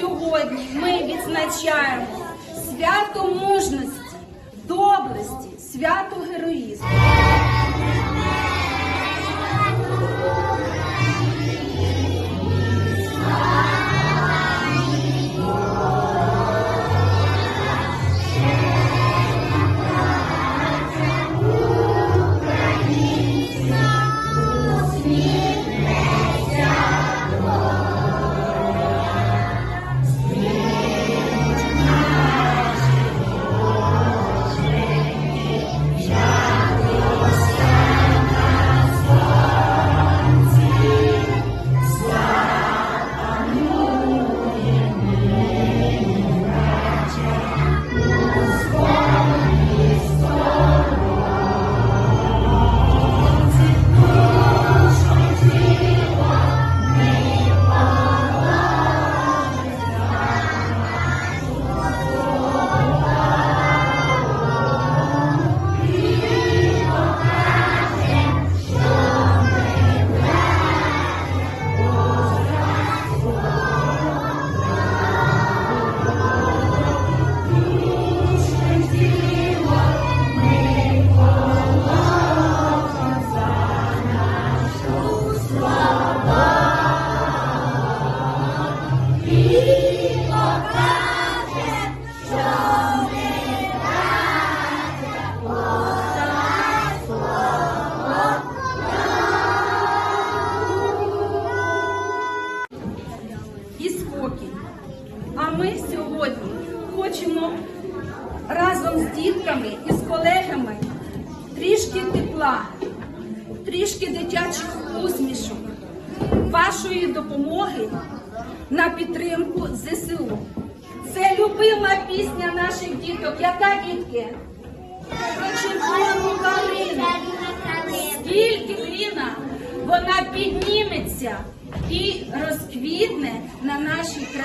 сьогодні ми відзначаємо свято мужності, доблесті, свято героїзму.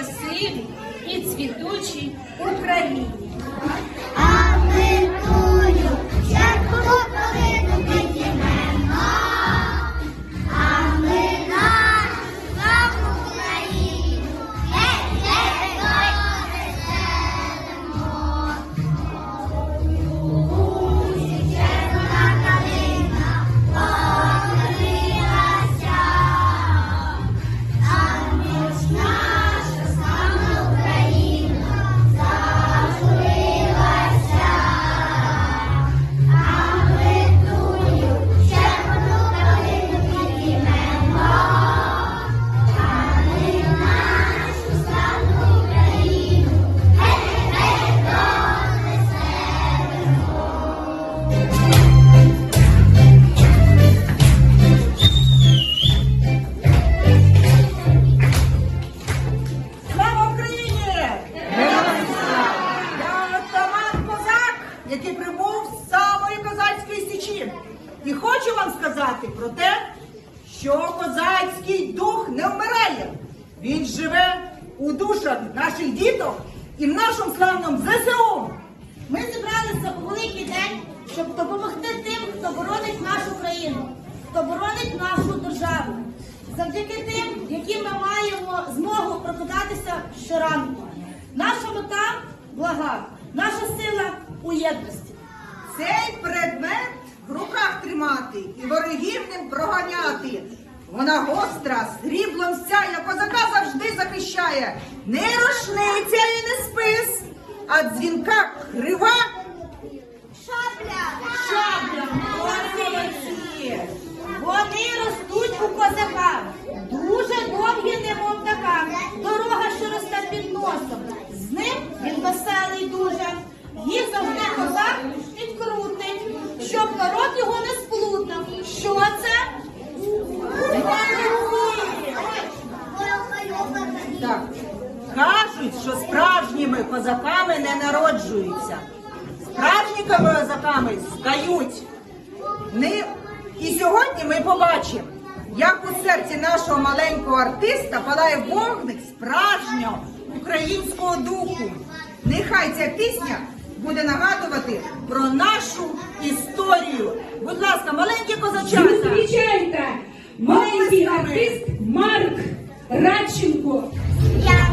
See. Козацької. І хочу вам сказати про те, що козацький дух не вмирає. Він живе у душах наших діток і в нашому славному ЗСУ. Ми зібралися у великий день, щоб допомогти тим, хто боронить нашу країну, хто боронить нашу державу. Завдяки тим, яким ми маємо змогу прокидатися щоранку. Наша мета блага, наша сила у єдності. Цей предмет в руках тримати і ворогів ним проганяти. Вона гостра, сріблом сяє, козака завжди захищає. Не рушниця і не спис, а дзвінка крива. Шабля! Шабля, молодці! Вони ростуть у козака. Дуже довгі, немов така. Дорога, що росте під носом. З ним він веселий дуже. Їх завжди козак підкрутить, щоб народ його не сплутав. Що це? Так. Кажуть, що справжніми козаками не народжуються. Справжніми козаками стають. Не... І сьогодні ми побачимо, як у серці нашого маленького артиста палає вогник справжнього українського духу. Нехай ця пісня буде нагадувати про нашу історію. Будь ласка, маленькі козачата. Зустрічайте! Радченко. Я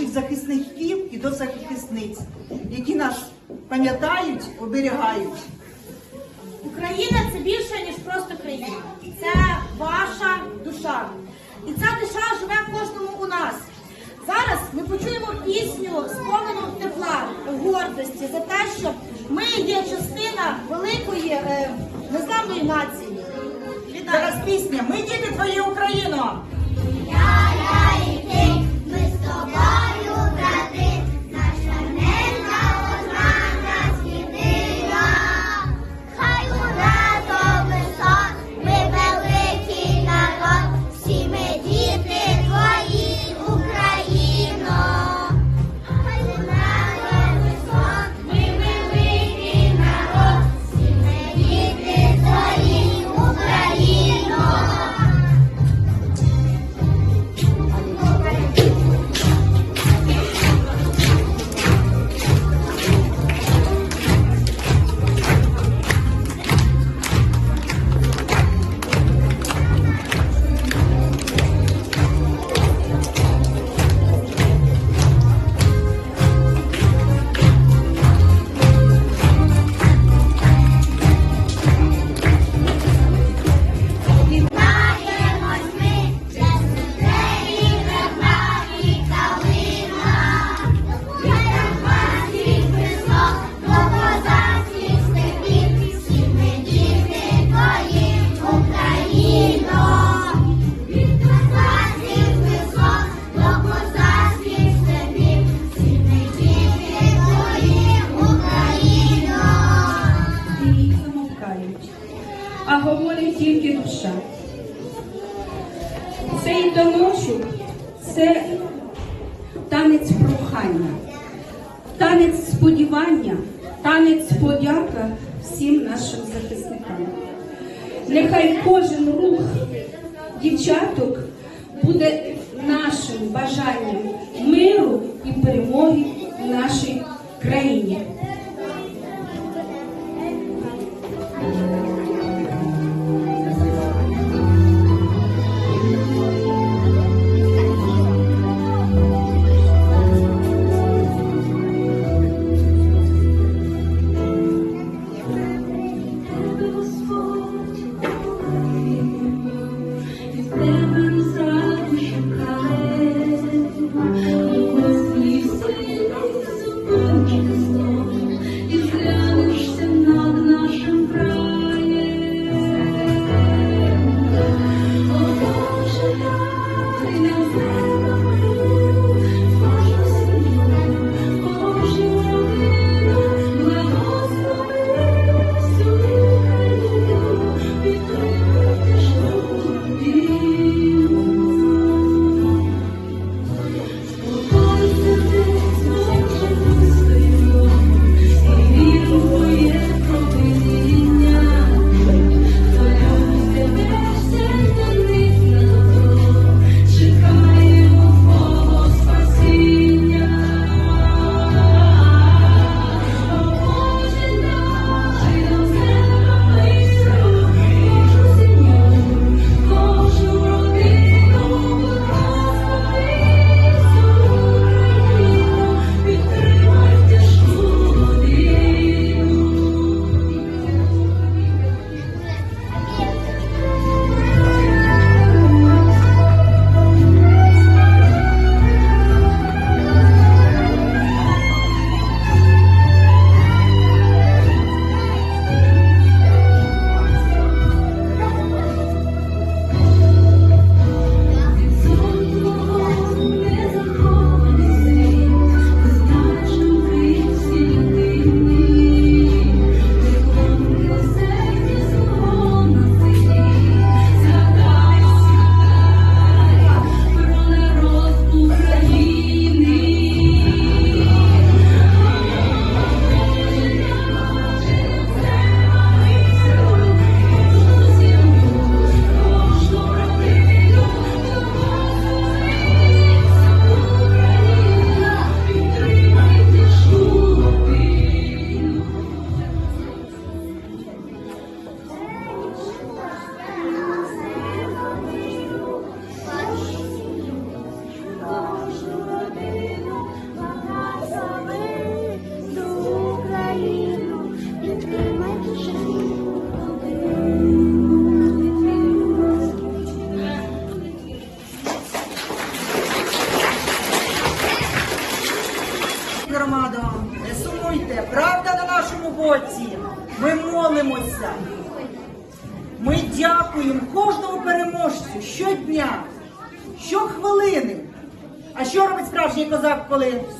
наших захисників і до захисниць, які нас пам'ятають, оберігають. Україна це більше, ніж просто країна. Це ваша душа. І ця душа живе в кожному у нас. Зараз ми почуємо пісню сповнену тепла, гордості за те, що ми є частина великої е, незламної нації. Зараз пісня Ми діти твої Україно! Я, я і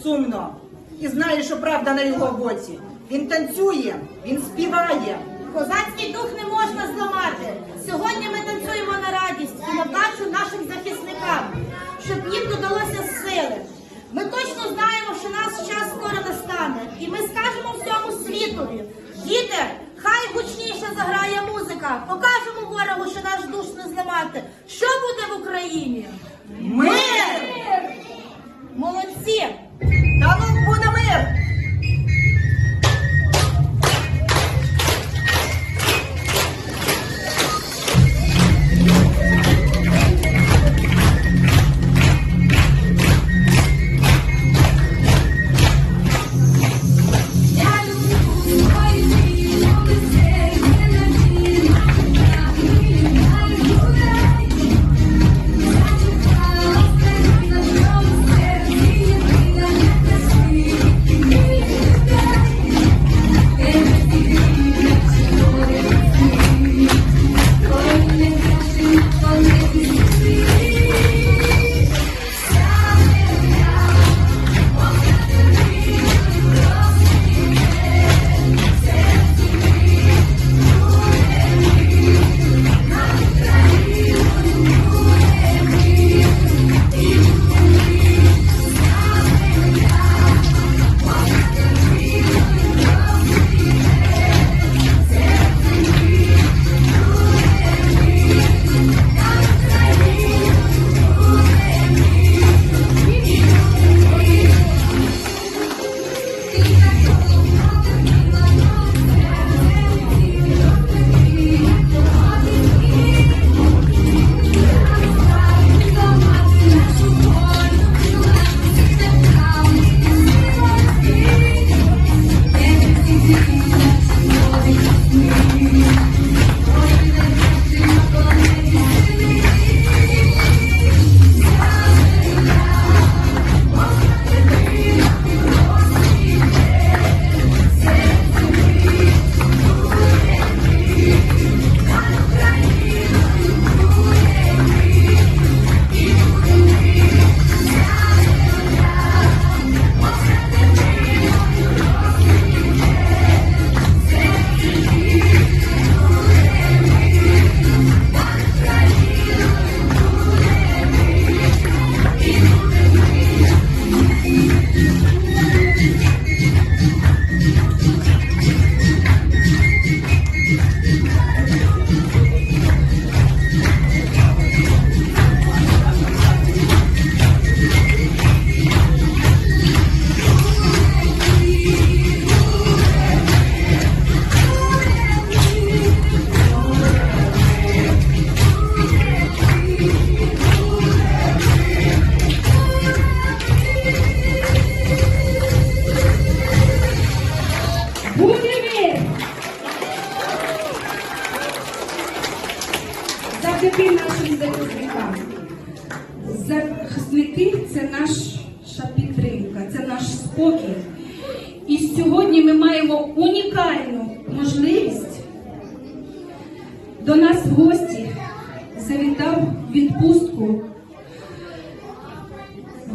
сумно? І знає, що правда на його боці. Він танцює, він співає. Козацький дух не можна зламати. Сьогодні ми танцюємо на радість і на вдачу нашим захисникам, щоб їм додалося сили. Ми точно знаємо, що наш час скоро настане, і ми скажемо всьому світові. Діти, хай гучніше заграє музика. Покажемо ворогу, що наш душ не зламати. Що буде в Україні? Мир!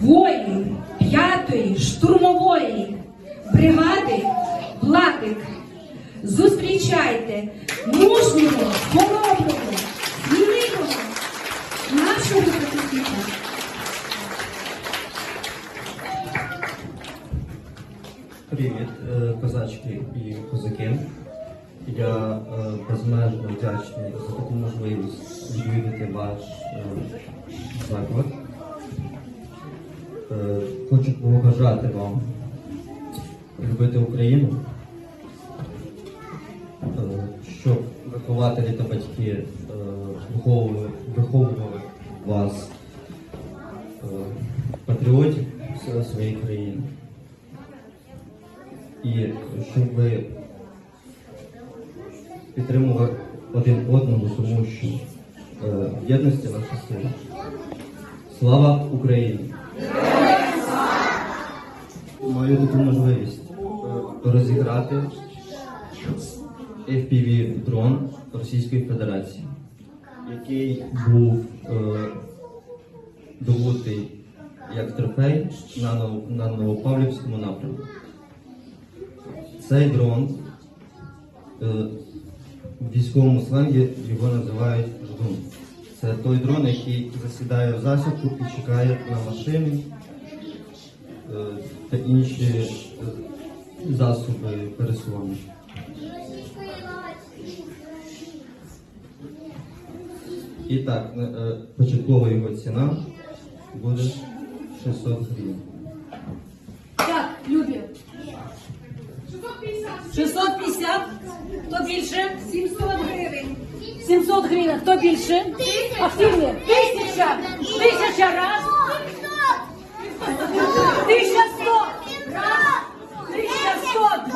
Воїн п'ятої штурмової бригади Блатик. Зустрічайте мужнього, хороброго, сміливого нашого захисника. Привіт, е, козачки і козаки. Я е, безмежно вдячний за таку можливість відвідати ваш е, заклад. Хочу побажати вам любити Україну, е, щоб вихователі та батьки е, виховували, вас е, патріотів своєї країни. І щоб ви підтримували один одному, тому що в єдності наша сила. Слава Україні! Маю таку можливість е, розіграти FPV дрон Російської Федерації, який був е, добутий як трофей на, Нов- на Новопавлівському напрямку. Цей дрон е, в військовому сленгі його називають ждун. Це той дрон, який засідає в засідку і чекає на машини та інші е, засоби пересування. І так, е, е, початкова його ціна буде 600 гривень. Так, Любі. 650. Хто більше? 700 гривень. 700 гривень. Хто більше? Активні. Тисяча. Тисяча раз. 1100, 1102,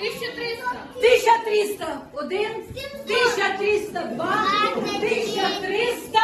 1300, 1301, 1302, 1303.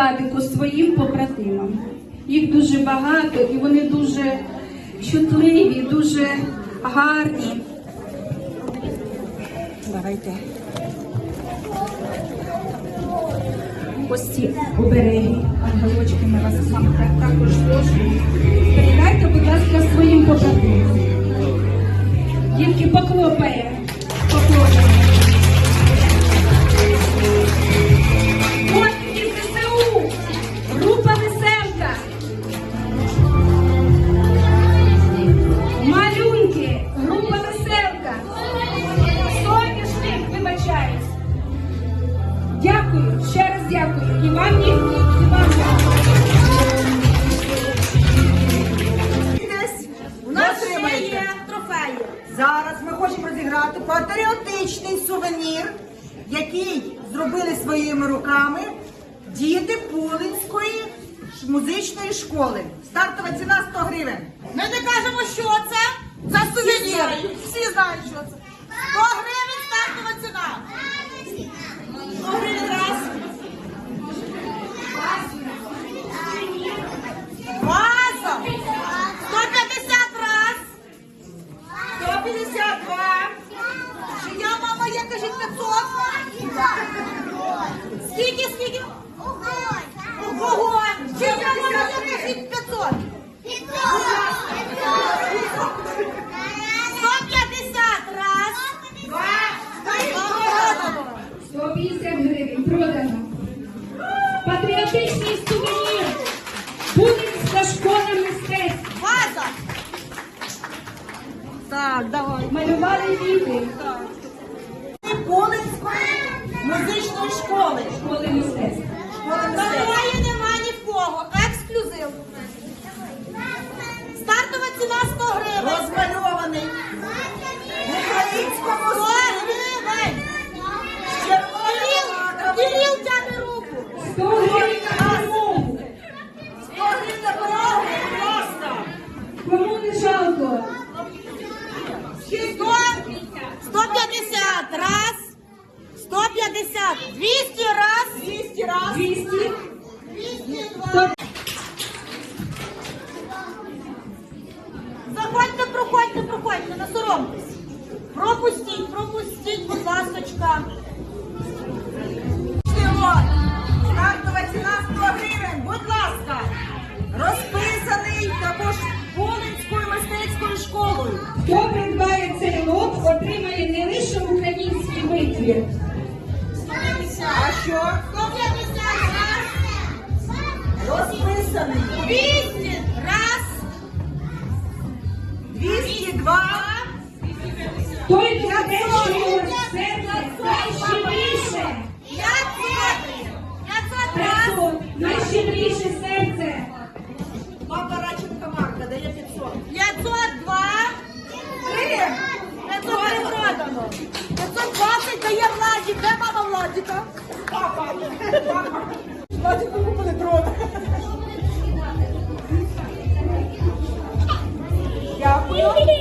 Владику своїм побратимам. Їх дуже багато і вони дуже чутливі, дуже гарні. Давайте. Ось ці обереги, ангелочки ми вас з також зложимо. Передайте, будь ласка, своїм побратимам. Поклопає. Поклопає. Патріотичний сувенір, який зробили своїми руками діти Пулинської музичної школи. Стартова ціна 100 гривень. Ми не кажемо, що це. за сувенір. Всі знають, Так, давай. Малювали війни. Полинської Хто you.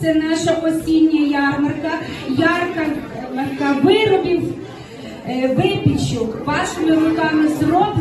це наша осіння ярмарка, ярмарка е, виробів, е, випічок, вашими руками зроблена.